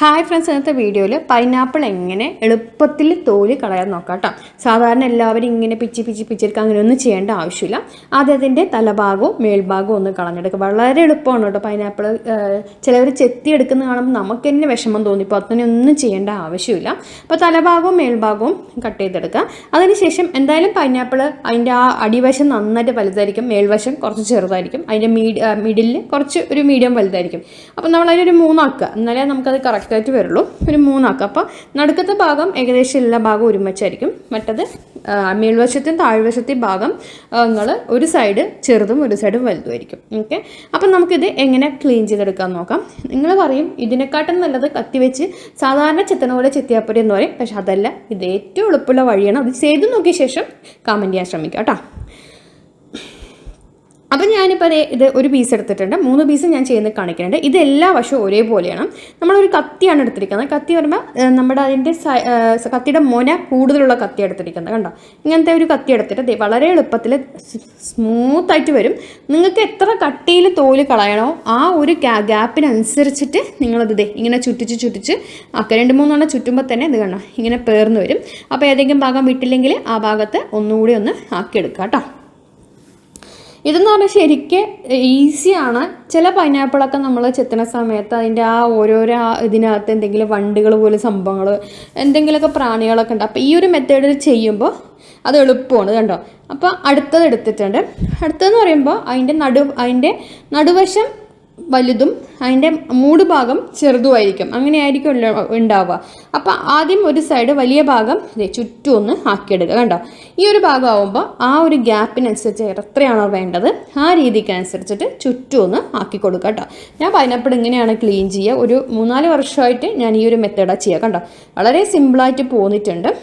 Hi friends ഇന്നത്തെ വീഡിയോയിൽ pineapple എങ്ങനെ എളുപ്പത്തിൽ തോൽ കളയാൻ നോക്കാം കേട്ടോ സാധാരണ എല്ലാവരും ഇങ്ങനെ പിച്ചി പിച്ചി പിച്ചെടുക്കുക അങ്ങനെയൊന്നും ചെയ്യേണ്ട ആവശ്യമില്ല. ആദ്യം അതിന്റെ തലഭാഗവും മേൽഭാഗവും ഒന്ന് കളഞ്ഞെടുക്കുക. വളരെ എളുപ്പമാണ് കേട്ടോ പൈനാപ്പിൾ ചിലവർ ചെത്തി എടുക്കുന്ന കാണുമ്പോൾ നമുക്ക് തന്നെ വിഷമം തോന്നിപ്പോൾ അതിനൊന്നും ചെയ്യേണ്ട ആവശ്യമില്ല. അപ്പോൾ തലഭാഗവും മേൽഭാഗവും കട്ട് ചെയ്തെടുക്കുക. അതിനുശേഷം എന്തായാലും പൈനാപ്പിൾ അതിന്റെ ആ അടിവശം നന്നായിട്ട് വലുതായിരിക്കും. മേൽവശം കുറച്ച് ചെറുതായിരിക്കും. അതിന്റെ മീഡിയ മിഡിലിൽ കുറച്ച് ഒരു മീഡിയം വലുതായിരിക്കും. അപ്പോൾ നമ്മൾ അതിനൊരു മൂന്നാക്കുക. എന്നാലേ നമുക്കത് കറക്റ്റായിട്ട് വരുള്ളൂ. ഒരു മൂന്നാക്കാം. അപ്പോൾ നടുക്കത്തെ ഭാഗം ഏകദേശം എല്ലാ ഭാഗവും ഒരുമിച്ചായിരിക്കും. മറ്റത് മേൽവശത്തും താഴ്വശത്തെയും ഭാഗം നിങ്ങൾ ഒരു സൈഡ് ചെറുതും ഒരു സൈഡ് വലുതുമായിരിക്കും. ഓക്കെ അപ്പം നമുക്കിത് എങ്ങനെ ക്ലീൻ ചെയ്തെടുക്കാൻ നോക്കാം. നിങ്ങൾ പറയും ഇതിനെക്കാട്ടും നല്ലത് കത്തി വെച്ച് സാധാരണ ചെത്തണ പോലെ ചെത്തിയാപ്പൊരി എന്ന് പറയും. പക്ഷെ അതല്ല ഇത് ഏറ്റവും എളുപ്പമുള്ള വഴിയാണ്. അത് ചെയ്ത് നോക്കിയ ശേഷം കമന്റ് ചെയ്യാൻ ശ്രമിക്കാം കേട്ടോ. അപ്പം ഞാനിപ്പോൾ ദേ ഇത് ഒരു പീസ് എടുത്തിട്ടുണ്ട്. മൂന്ന് പീസ് ഞാൻ ചെയ്യുന്നത് കാണിക്കുന്നുണ്ട്. ഇത് എല്ലാ വശവും ഒരേപോലെയാണ്. നമ്മളൊരു കത്തിയാണ് എടുത്തിരിക്കുന്നത്. കത്തി പറയുമ്പോൾ നമ്മുടെ അതിന്റെ കത്തിയുടെ മൊന കൂടുതലുള്ള കത്തി എടുത്തിരിക്കുന്നത് കണ്ടോ? ഇങ്ങനത്തെ ഒരു കത്തി എടുത്തിട്ട് വളരെ എളുപ്പത്തിൽ സ്മൂത്തായിട്ട് വരും. നിങ്ങൾക്ക് എത്ര കട്ടിയിൽ തോൽ കളയണോ ആ ഒരു ഗ്യാപ്പിനനുസരിച്ചിട്ട് നിങ്ങളത് ദേ ഇങ്ങനെ ചുറ്റിച്ച് ചുറ്റിച്ച് അക്ക രണ്ട് മൂന്നെണ്ണം ചുറ്റുമ്പോൾ തന്നെ ഇത് കണ്ടോ ഇങ്ങനെ പേർന്ന് വരും. അപ്പോൾ ഏതെങ്കിലും ഭാഗം വിട്ടില്ലെങ്കിൽ ആ ഭാഗത്ത് ഒന്നുകൂടി ഒന്ന് ആക്കിയെടുക്കുക കേട്ടോ. ഇതെന്ന് പറഞ്ഞാൽ ശരിക്ക് ഈസിയാണ്. ചില പൈനാപ്പിളൊക്കെ നമ്മൾ ചെത്തണ സമയത്ത് അതിന്റെ ആ ഓരോരോ ഇതിനകത്ത് എന്തെങ്കിലും വണ്ടുകൾ പോലെ സംഭവങ്ങൾ എന്തെങ്കിലുമൊക്കെ പ്രാണികളൊക്കെ ഉണ്ട്. അപ്പോൾ ഈ ഒരു മെത്തേഡിൽ ചെയ്യുമ്പോൾ അത് എളുപ്പമാണ് കണ്ടോ? അപ്പോൾ അടുത്തത് എടുത്തിട്ടുണ്ട്. അടുത്തതെന്ന് പറയുമ്പോൾ അതിന്റെ നടു അതിന്റെ നടുവശം വലുതും അതിന്റെ മൂട് ഭാഗം ചെറുതുമായിരിക്കും. അങ്ങനെയായിരിക്കും ഉള്ള- ഉണ്ടാവുക. അപ്പോൾ ആദ്യം ഒരു സൈഡ് വലിയ ഭാഗം ചുറ്റും ഒന്ന് ആക്കിയെടുക്കുക കണ്ടോ? ഈ ഒരു ഭാഗം ആവുമ്പോൾ ആ ഒരു ഗ്യാപ്പിനനുസരിച്ച് എത്രയാണോ വേണ്ടത് ആ രീതിക്ക് അനുസരിച്ചിട്ട് ചുറ്റും ഒന്ന് ആക്കി കൊടുക്കുക കേട്ടോ. ഞാൻ പൈനാപ്പിൾ ഇങ്ങനെയാണ് ക്ലീൻ ചെയ്യുക. ഒരു മൂന്നാൽ വർഷമായിട്ട് ഞാൻ ഈ ഒരു മെത്തേഡാണ് ചെയ്യുക കണ്ടോ? വളരെ സിമ്പിളായിട്ട് പോന്നിട്ടുണ്ട്.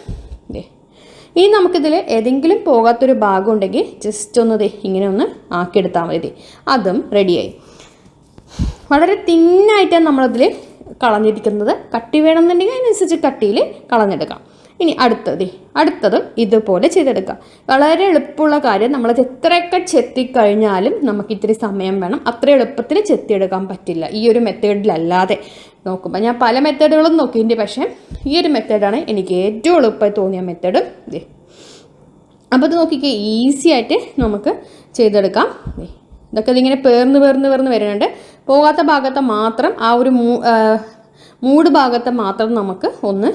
ഇനി നമുക്കിതിൽ ഏതെങ്കിലും പോകാത്തൊരു ഭാഗം ഉണ്ടെങ്കിൽ ജസ്റ്റ് ഒന്ന് ഇങ്ങനെ ഒന്ന് ആക്കിയെടുത്താൽ മതി. അതും റെഡിയായി വളരെ തിന്നായിട്ടാണ് നമ്മളതിൽ കളഞ്ഞിരിക്കുന്നത്. കട്ടി വേണമെന്നുണ്ടെങ്കിൽ അതിനനുസരിച്ച് കട്ടിയിൽ കളഞ്ഞെടുക്കാം. ഇനി അടുത്തത് അടുത്തതും ഇതുപോലെ ചെയ്തെടുക്കാം. വളരെ എളുപ്പമുള്ള കാര്യം നമ്മൾ എത്രയൊക്കെ ചെത്തിക്കഴിഞ്ഞാലും നമുക്ക് ഇത്തിരി സമയം വേണം. അത്ര എളുപ്പത്തിൽ ചെത്തിയെടുക്കാൻ പറ്റില്ല. ഈ ഒരു മെത്തേഡിലല്ലാതെ. നോക്കുമ്പോൾ ഞാൻ പല മെത്തേഡുകളും നോക്കിയിട്ടുണ്ട്. പക്ഷേ ഈ ഒരു മെത്തേഡാണ് എനിക്ക് ഏറ്റവും എളുപ്പമായി തോന്നിയ മെത്തേഡ് അപ്പോൾ ഇത് നോക്കിക്കേ ഈസി ആയിട്ട് നമുക്ക് ചെയ്തെടുക്കാം. ഇതൊക്കെ ഇതിങ്ങനെ പേർന്ന് പേർന്ന് പേർന്ന് വരുന്നുണ്ട്. പോകാത്ത ഭാഗത്ത് മാത്രം ആ ഒരു മൂട് ഭാഗത്ത് മാത്രം നമുക്ക് ഒന്ന്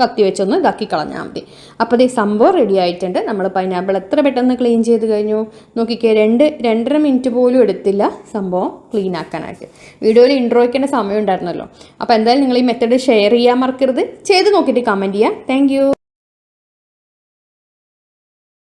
കത്തി വെച്ചൊന്ന് ഇതാക്കി കളഞ്ഞാൽ മതി. അപ്പോൾ ഈ സംഭവം റെഡി ആയിട്ടുണ്ട്. നമ്മൾ പൈനാപ്പിൾ എത്ര പെട്ടെന്ന് ക്ലീൻ ചെയ്ത് കഴിഞ്ഞു? നോക്കിക്കേ രണ്ട് രണ്ടര മിനിറ്റ് പോലും എടുത്തില്ല സംഭവം ക്ലീൻ ആക്കാനായിട്ട്. വീഡിയോയിൽ ഇൻട്രോ വയ്ക്കേണ്ട സമയം ഉണ്ടായിരുന്നല്ലോ. അപ്പോൾ എന്തായാലും നിങ്ങൾ ഈ മെത്തേഡ് ഷെയർ ചെയ്യാൻ മറക്കരുത്. ചെയ്ത് നോക്കിയിട്ട് കമന്റ് ചെയ്യാം. താങ്ക്